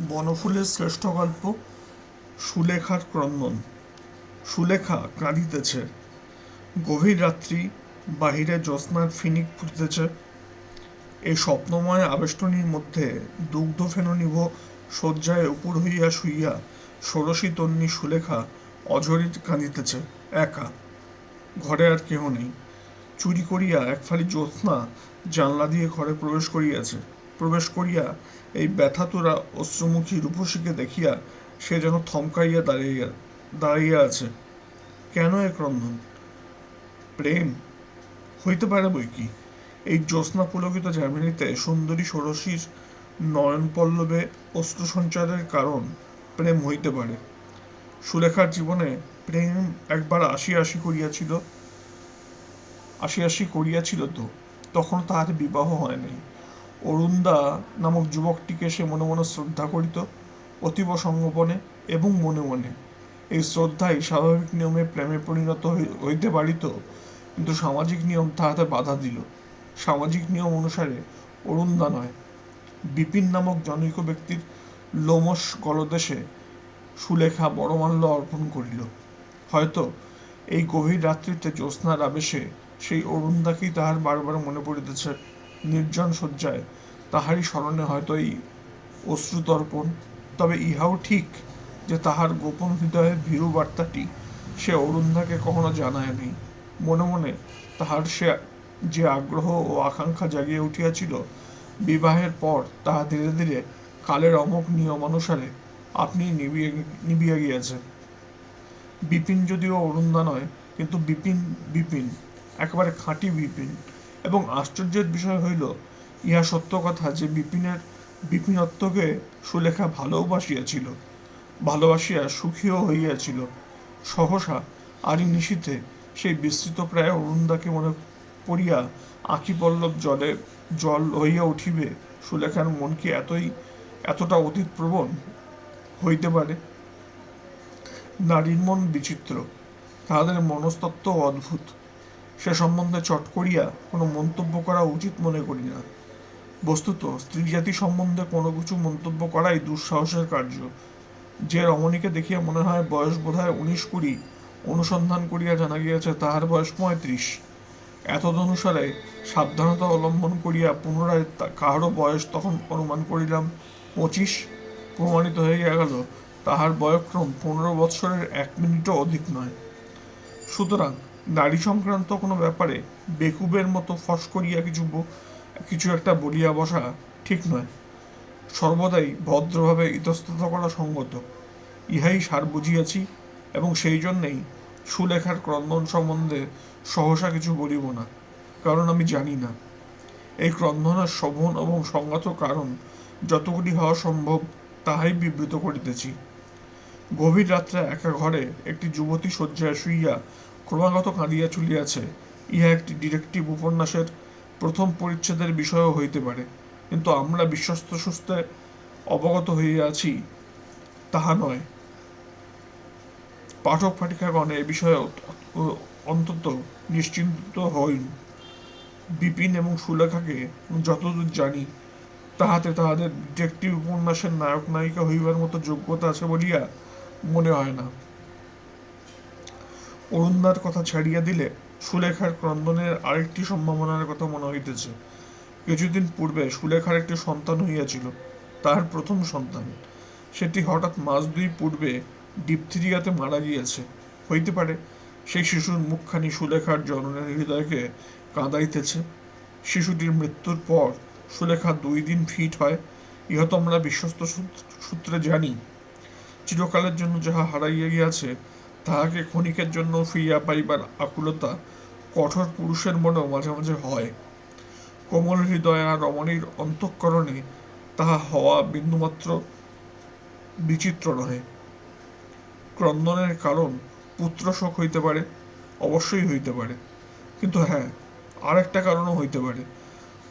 বনফুলের শ্রেষ্ঠ গল্প, সুলেখার ক্রন্দন। সুলেখা কাঁদিতেছে। গভীর রাত্রি বাহিরে জ্যোৎস্নার ফিনিক ফুটিতেছে এই স্বপ্নময় আবেষ্টনীর মধ্যে দুগ্ধ ফেননিভ শয্যায় উপর হইয়া শুইয়া ষোড়শী তন্নী সুলেখা অঝরি কাঁদিতেছে, একা। ঘরে আর কেহ নেই। চুরি করিয়া এক ফালি জ্যোৎস্না জানলা দিয়ে ঘরে প্রবেশ করিয়াছে। প্রবেশ করিয়া এই ব্যথাতুরা অশ্রুমুখী রূপসীকে দেখিয়া সে যেন থমকাইয়া দাঁড়াইয়া দাঁড়াইয়া আছে। কেন এ ক্রন্দন প্রেম? হইতে পারে বই কি? এই জ্যোৎস্না পুলকিত জ্যামিনীতে সুন্দরী ষোড়শীর নয়ন পল্লবে অশ্রু সঞ্চারের কারণ প্রেম হইতে পারে। সুলেখার জীবনে প্রেম একবার আসি আসি করিয়াছিল, আসি আসি করিয়াছিল তো তখন তাহার বিবাহ হয় নাই। অরুণদা নামক যুবকটিকে সে মনে মনে শ্রদ্ধা করিত, অতীব সঙ্গোপনে এবং মনে মনে। এই শ্রদ্ধাই স্বাভাবিক নিয়মে প্রেমে পরিণত হইতে পারিত, কিন্তু সামাজিক নিয়ম তাহাতে বাধা দিল। সামাজিক নিয়ম অনুসারে অরুণদা নয়, বিপিন নামক জনৈক ব্যক্তির লোমস গলদেশে সুলেখা বড়মাল্য অর্পণ করিল। হয়তো এই গভীর রাত্রিতে জ্যোৎস্নার আবেশে সেই অরুণদাকেই তাহার বারবার মনে পড়িতেছে, নির্জন শয্যায় তাহারই স্মরণে হয়তো এই অশ্রুতর্পণ তবে ইহাও ঠিক যে তাহার গোপন হৃদয়ের ভীরু বার্তাটি সে অরুণদাকে কখনো জানায় নাই। মনে মনে তাহার সে যে আগ্রহ ও আকাঙ্ক্ষা জাগিয়ে উঠিয়াছিল, বিবাহের পর তাহা ধীরে ধীরে কালের অমোক নিয়ম অনুসারে আপনি নিবিয়ে নিবিয়া গিয়েছে বিপিন যদিও অরুণদা নয়, কিন্তু বিপিন বিপিন, একেবারে খাঁটি বিপিন। এবং আশ্চর্যের বিষয় হইল ইহা সত্য কথা যে বিপিনের, বিপিনত্বকে সুলেখা ভালোবাসিয়াছিল ভালোবাসিয়া সুখীও হইয়াছিল। সহসা আরি নিশীথে সেই বিস্তৃত প্রায় অরুণদাকে মনে পড়িয়া আঁখি পল্লব জলে, জল হইয়া উঠিবে, সুলেখার মন কি এতই, এতটা অতীত প্রবণ হইতে পারে? নারীর মন বিচিত্র, তাহাদের মনস্তত্ত্ব অদ্ভুত। সে সম্বন্ধে চট করিয়া কোনো মন্তব্য করা উচিত মনে করি না। বস্তুত স্ত্রী জাতি সম্বন্ধে কোনো কিছু মন্তব্য করাই দুঃসাহসের কার্য। যে রমণীকে দেখিয়া মনে হয় বয়স বোধহয় উনিশ কুড়ি, অনুসন্ধান করিয়া জানা গিয়াছে তাহার বয়স পঁয়ত্রিশ। এতদনুসারে সাবধানতা অবলম্বন করিয়া পুনরায় কাহারও বয়স তখন অনুমান করিলাম পঁচিশ, প্রমাণিত হইয়া গেল তাহার বয়ক্রম পনেরো বৎসরের এক মিনিটও অধিক নয়। সুতরাং নারী সংক্রান্ত কোনো ব্যাপারে বেকুবের মতো ফস করিয়া কিছু কিছু একটা বলিয়া বসা ঠিক নয়। সর্বদাই ভদ্রভাবে ইতস্তত করা সঙ্গত। ইহাই সার বুঝিয়াছি এবং সেই জন্যেই সুলেখার ক্রন্দন সম্বন্ধে সহসা কিছু বলিব না, কারণ আমি জানি না। এই ক্রন্দনের শোভন এবং সংগত কারণ যতগুলি হওয়া সম্ভব তাহাই বিবৃত করিতেছি। গভীর রাত্রে একা ঘরে একটি যুবতী শয্যায় শুইয়া ক্রমাগত কাঁদিয়া চলিয়াছে। ইহা একটি ডিরেক্টিভ উপন্যাসের প্রথম পরিচ্ছেদের বিষয়ও হইতে পারে, কিন্তু আমরা বিশ্বস্ত সুস্থে অবগত হইয়াছি তাহা নয়। পাঠক পাঠিকাগণ এ বিষয়ে অন্তত নিশ্চিন্ত হইন। বিপিন এবং সুলেখাকে যতদূর জানি, তাহাতে তাহাদের ডিটেকটিভ উপন্যাসের নায়ক নায়িকা হইবার মতো যোগ্যতা আছে বলিয়া মনে হয় না। অরুণদার কথা ছাড়িয়া দিলে সুলেখার ক্রন্দনের আরেকটি সম্ভাবনার কথা মনে হইতেছে। কিছুদিন পূর্বে সুলেখার একটি সন্তান হইয়াছিল, তাহার প্রথম সন্তান। সেটি হঠাৎ মাস দুই পূর্বে ডিপথিরিয়াতে মারা গিয়েছে। হইতে পারে সেই শিশুর মুখখানি সুলেখার জননের হৃদয়কে কাঁদাইতেছে। শিশুটির মৃত্যুর পর সুলেখা দুই দিন ফিট হয় ইহা তো আমরা বিশ্বস্ত সূত্রে জানি। চিরকালের জন্য যাহা হারাইয়া গিয়াছে তাহাকে ক্ষণিকের জন্য ফিরিয়া পাইবার আকুলতা কঠোর পুরুষের মনেও মাঝে মাঝে হয়। কোমল হৃদয়া রমণীর অন্তঃকরণে তাহা হওয়া বিন্দুমাত্র বিচিত্র নহে। ক্রন্দনের কারণ পুত্রশোক হইতে পারে, অবশ্যই হইতে পারে। কিন্তু হ্যাঁ আরেকটা কারণও হইতে পারে।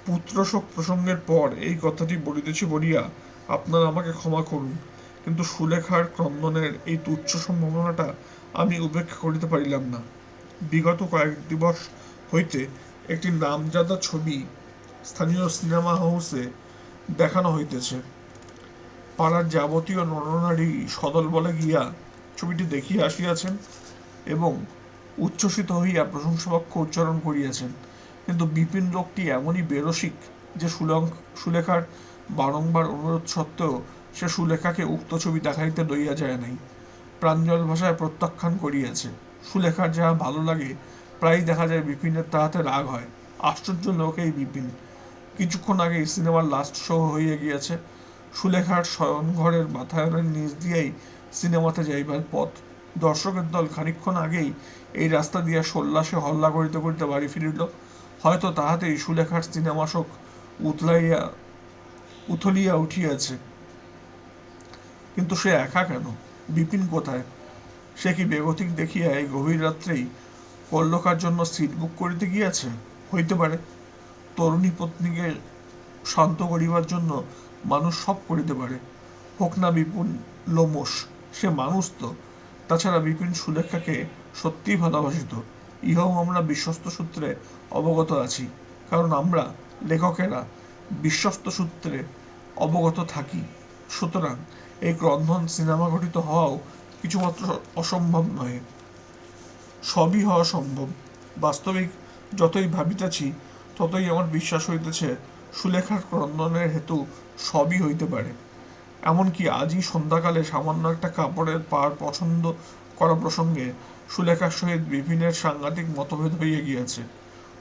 পুত্রশোক প্রসঙ্গের পর এই কথাটি বলিতেছি বলিয়া আপনারা আমাকে ক্ষমা করুন, কিন্তু সুলেখার ক্রন্দনের এই তুচ্ছ সম্ভাবনাটা আমি উপেক্ষা করিতে পারিলাম না। বিগত কয়েক দিবস হইতে একটি নামজাদা ছবি স্থানীয় সিনেমা হাউসে দেখানো হইতেছে। পাড়ার যাবতীয় নরনারী সদল বলে গিয়া ছবিটি দেখিয়া আসিয়াছেন এবং উচ্ছ্বসিত হইয়া প্রশংসাবাক্য উচ্চারণ করিয়াছেন। কিন্তু বিপিন লোকটি এমনই বেরসিক যে সুলং সুলেখার বারংবার অনুরোধ সত্ত্বেও সে সুলেখাকে উক্ত ছবি দেখাইতে লইয়া যায় নাই। প্রাঞ্জল ভাষায় প্রত্যাখ্যান করিয়াছে। সুলেখার যাহা ভালো লাগে, প্রায়ই দেখা যায় বিপিনের তাহাতে রাগ হয়। আশ্চর্য লোক এই বিপিন। কিছুক্ষণ আগে সিনেমার লাস্ট শো হইয়া গিয়াছে। সুলেখার শয়নঘরের বাতায়নের নিচ দিয়েই সিনেমাতে যাইবার পথ। দর্শকের দল খানিকক্ষণ আগেই এই রাস্তা দিয়া সল্লাসে হল্লা করিতে করিতে বাড়ি ফিরিল। হয়তো তাহাতেই সুলেখার সিনেমা শোক উতলাইয়া, উথলিয়া উঠিয়াছে। কিন্তু সে একা কেন? বিপিন কোথায়? সে কি বেগতিক দেখিয়া এই গভীর রাত্রেই কল্লকার জন্য সিট বুক করিতে গিয়াছে? হইতে পারে। তরুণী পত্নীকে শান্ত করিবার জন্য মানুষ সব করিতে পারে। হোক না বিপুল লোমস সে মানুষ তো। তাছাড়া বিপিন সুলেখাকে সত্যিই ভালোবাসিত। ইহাও আমরা বিশ্বস্ত সূত্রে অবগত আছি, কারণ আমরা লেখকেরা বিশ্বস্ত সূত্রে অবগত থাকি। সুতরাং এই ক্রন্ধন সিনেমা গঠিত হওয়াও কিছুমাত্র অসম্ভব নয় সবই হওয়া সম্ভব। বাস্তবিক যতই ভাবিতেছি, ততই আমার বিশ্বাস হইতেছে, সুলেখার ক্রন্দনের হেতু সবই হইতে পারে। এমনকি আজই সন্ধ্যাকালে সামান্য একটা কাপড়ের পার পছন্দ করা প্রসঙ্গে সুলেখার সহিত বিপিনের সাংঘাতিক মতভেদ হইয়া গিয়াছে।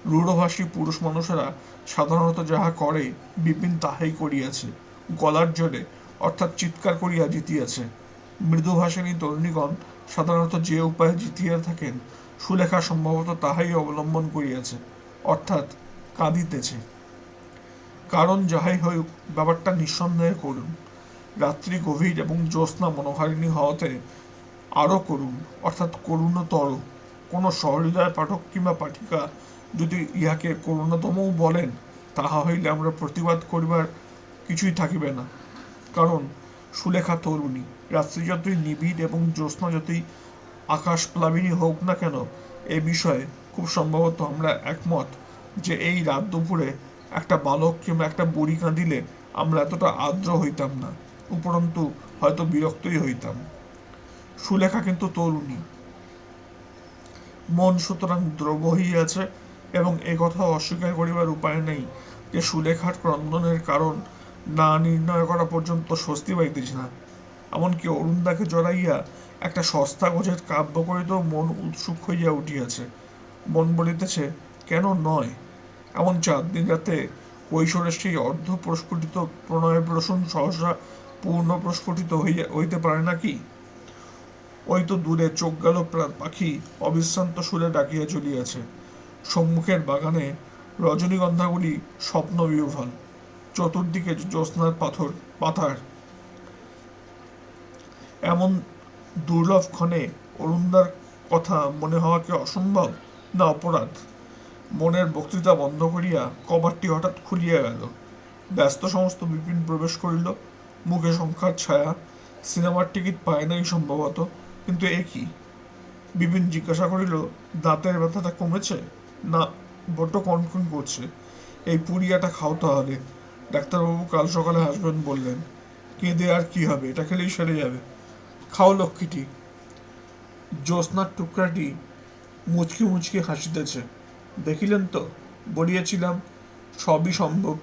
রূঢ়ভাষী পুরুষ মানুষেরা সাধারণত যাহা করে, বিপিন তাহাই করিয়াছে। গলার জোরে অর্থাৎ চিৎকার করিয়া জিতিয়াছে। মৃদুভাষিনী তরুণীগণ সাধারণত যে উপায়ে জিতিয়া থাকেন, সুলেখা সম্ভবত তাহাই অবলম্বন করিয়াছে, অর্থাৎ কাঁদিতেছে। কারণ যাহাই হোক ব্যাপারটা নিঃসন্দেহে করুন। রাত্রি গভীর এবং জ্যোৎস্না মনোহারিণী হওয়াতে আরও করুন, অর্থাৎ করুণতর। কোনো সহৃদয় পাঠক কিংবা পাঠিকা যদি ইহাকে করুণতমও বলেন, তাহা হইলে আমরা প্রতিবাদ করিবার কিছুই থাকিবে না। কারণ সুলেখা তরুণী, রাত্রি যতই নিবিড় এবং জ্যোৎস্না যতই আকাশ প্লাবিনী হোক না কেন, এ বিষয়ে খুব সম্ভবত আমরা একমত যে এই রাত দুপুরে একটা বালক কিংবা একটা বুড়ি কাঁদিলে আমরা এতটা আর্দ্র হইতাম না, উপরন্তু হয়তো বিরক্তই হইতাম। সুলেখা কিন্তু তরুণী। মন সুতরাং দ্রব হইয়াছে এবং এ কথা অস্বীকার করিবার উপায় নেই যে সুলেখার ক্রন্দনের কারণ না নির্ণয় করা পর্যন্ত স্বস্তি পাইতেছি না এমনকি অরুণদাকে জড়াইয়া একটা সস্তা গোছের কাব্য করিতেও মন উৎসুক হইয়া উঠিয়াছে। মন বলিতেছে, কেন নয়? এমন চার দিন রাতে কৈশোরের সেই অর্ধ প্রস্ফুটিত প্রণয় প্রসূন সহসা পূর্ণ প্রস্ফুটিত হইয়া, হইতে পারে নাকি? ওই তো দূরে চোখ গেল পাখি অবিশ্রান্ত সুরে ডাকিয়া চলিয়াছে। সম্মুখের বাগানে রজনীগন্ধাগুলি স্বপ্ন বিহ্বল চতুর্দিকে জ্যোৎস্নার পাথর, পাথার। এমন দুর্লভ ক্ষণে অরুণদার কথা মনে হওয়া কি অসম্ভব না অপরাধ? মনের বক্তৃতা বন্ধ করিয়া কবাটটি হঠাৎ খুলিয়া গেল। ব্যস্ত সমস্ত বিপিন প্রবেশ করিল। মুখে সংখ্যার ছায়া। সিনেমার টিকিট পায় নাই সম্ভবত, কিন্তু এ কি? বিপিন জিজ্ঞাসা করিল, দাঁতের ব্যথাটা কমেছে? না, বড্ড কনকন করছে। এই পুরিয়াটা খাও তাহলে। ডাক্তারবাবু কাল সকালে হাসবেন বললেন কেঁদে আর কি হবে? এটা খেলেই সেরে যাবে। খাও লক্ষ্মীটি। জ্যোৎস্নার টুকরাটি মুচকি মুচকি হাসিতেছে। দেখিলেন তো, বলিয়াছিলাম, সবই সম্ভব।